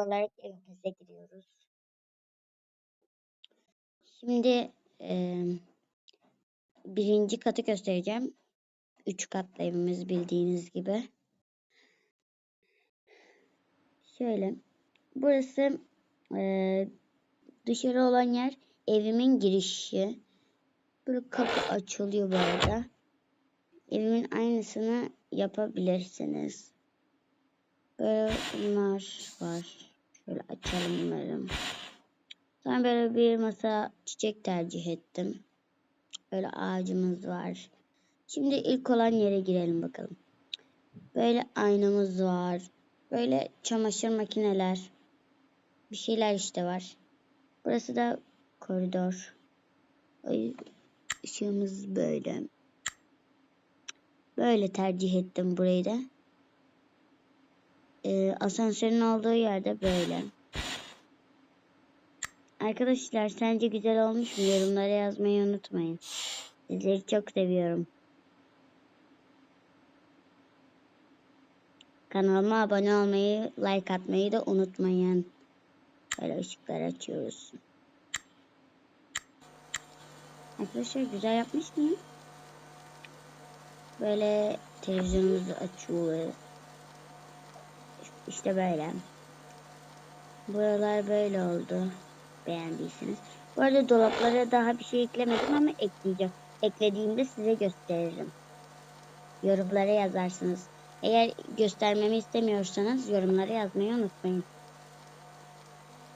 olarak evimize giriyoruz. Şimdi eee, birinci katı göstereceğim. Üç katlı evimiz bildiğiniz gibi. Şöyle. Burası eee, dışarı olan yer evimin girişi. Böyle kapı açılıyor bu arada. Evimin aynısını yapabilirsiniz. Böyle bunlar var. Şöyle açalım bunları. Ben böyle bir masa çiçek tercih ettim. Böyle ağacımız var. Şimdi ilk olan yere girelim bakalım. Böyle aynamız var. Böyle çamaşır makineler. Bir şeyler işte var. Burası da koridor. Ay, böyle. Böyle tercih ettim burayı da. Ee, asansörün olduğu yerde böyle. Arkadaşlar sence güzel olmuş mu? Yorumlara yazmayı unutmayın. Sizleri çok seviyorum. Kanalıma abone olmayı, like atmayı da unutmayın. Böyle ışıklar açıyoruz. Arkadaşlar güzel yapmış mıyım? Böyle televizyonumuzu açıyoruz. İşte böyle. Buralar böyle oldu. Beğendiyseniz. Bu arada dolaplara daha bir şey eklemedim ama ekleyeceğim. Eklediğimde size gösteririm. Yorumlara yazarsınız. Eğer göstermemi istemiyorsanız yorumlara yazmayı unutmayın.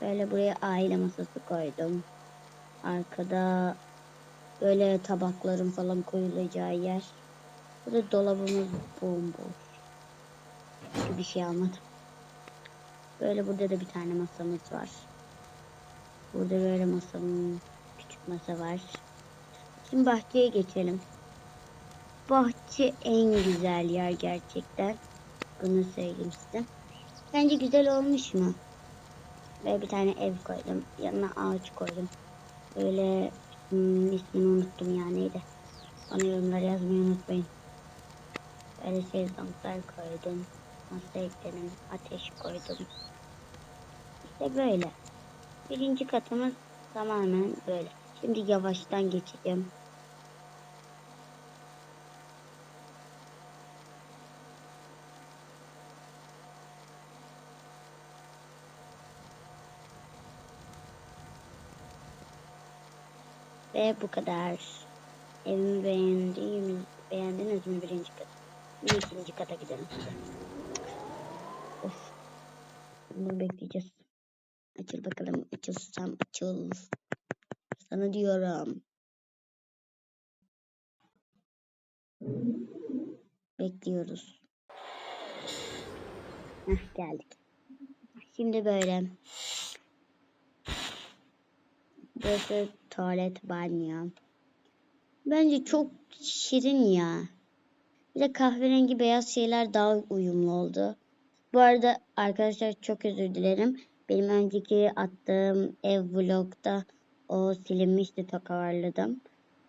Böyle buraya aile masası koydum. Arkada böyle tabakların falan koyulacağı yer. Burada dolabımız bomboş. Bir şey almadım. Böyle burada da bir tane masamız var. Burada böyle masamın küçük masa var. Şimdi bahçeye geçelim. Bahçe en güzel yer gerçekten. Bunu söyleyeyim size. Bence güzel olmuş mu? Böyle bir tane ev koydum. Yanına ağaç koydum. Böyle hmm, ismini unuttum ya neydi. Bana yorumlara yazmayı unutmayın. Böyle sezonlar koydum. Masa ekledim. Ateş koydum. İşte böyle. Birinci katımız tamamen böyle. Şimdi yavaştan geçeceğim. Ve bu kadar. Evimi beğendiğimiz, beğendiniz mi birinci kat? Şimdi ikinci kata gidelim. Bunu bekleyeceğiz. Açıl bakalım. Açılsam açıl. Sana diyorum. Bekliyoruz. Heh, geldik. Şimdi böyle. Burası tuvalet banyo. Bence çok şirin ya. Bir de kahverengi beyaz şeyler daha uyumlu oldu. Bu arada arkadaşlar çok özür dilerim. Benim önceki attığım ev vlogda o silinmişti tokavarladım.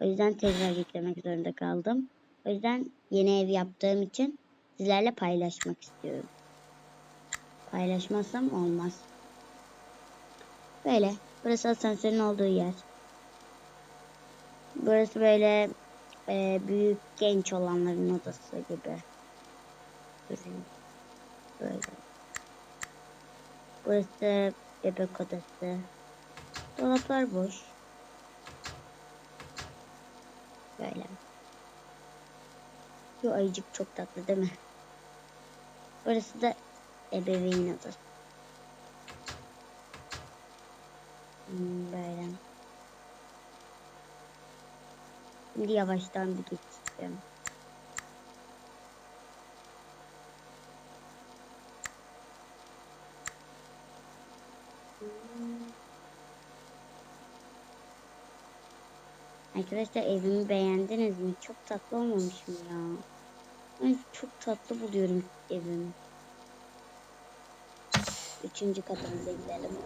O yüzden tekrar yüklemek zorunda kaldım. O yüzden yeni ev yaptığım için sizlerle paylaşmak istiyorum. Paylaşmazsam olmaz. Böyle. Burası asansörün olduğu yer. Burası böyle e, büyük genç olanların odası gibi. Böyle. Burası bebek odası. Dolaplar boş. Böyle. Şu ayıcık çok tatlı değil mi? Burası da ebeveyn odası. Hmm, böyle. Şimdi yavaştan bir geçeceğim. Arkadaşlar evimi beğendiniz mi? Çok tatlı olmamış mı ya? Ben çok tatlı buluyorum evimi. Üçüncü katımıza gidelim.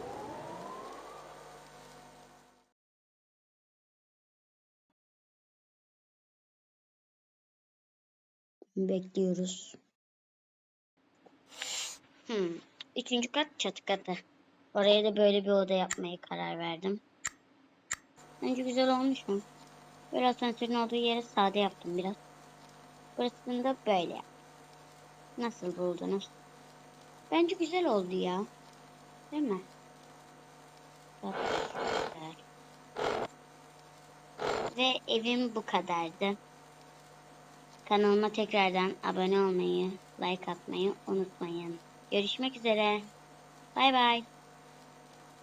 Bekliyoruz. Hmm. üçüncü kat çatı katı. Oraya da böyle bir oda yapmaya karar verdim. Bence güzel olmuş mu? Böyle asansörün olduğu yere sade yaptım biraz. Burasını da böyle. Nasıl buldunuz? Bence güzel oldu ya. Değil mi? Ve evim bu kadardı. Kanalıma tekrardan abone olmayı, like atmayı unutmayın. Görüşmek üzere. Bay bay.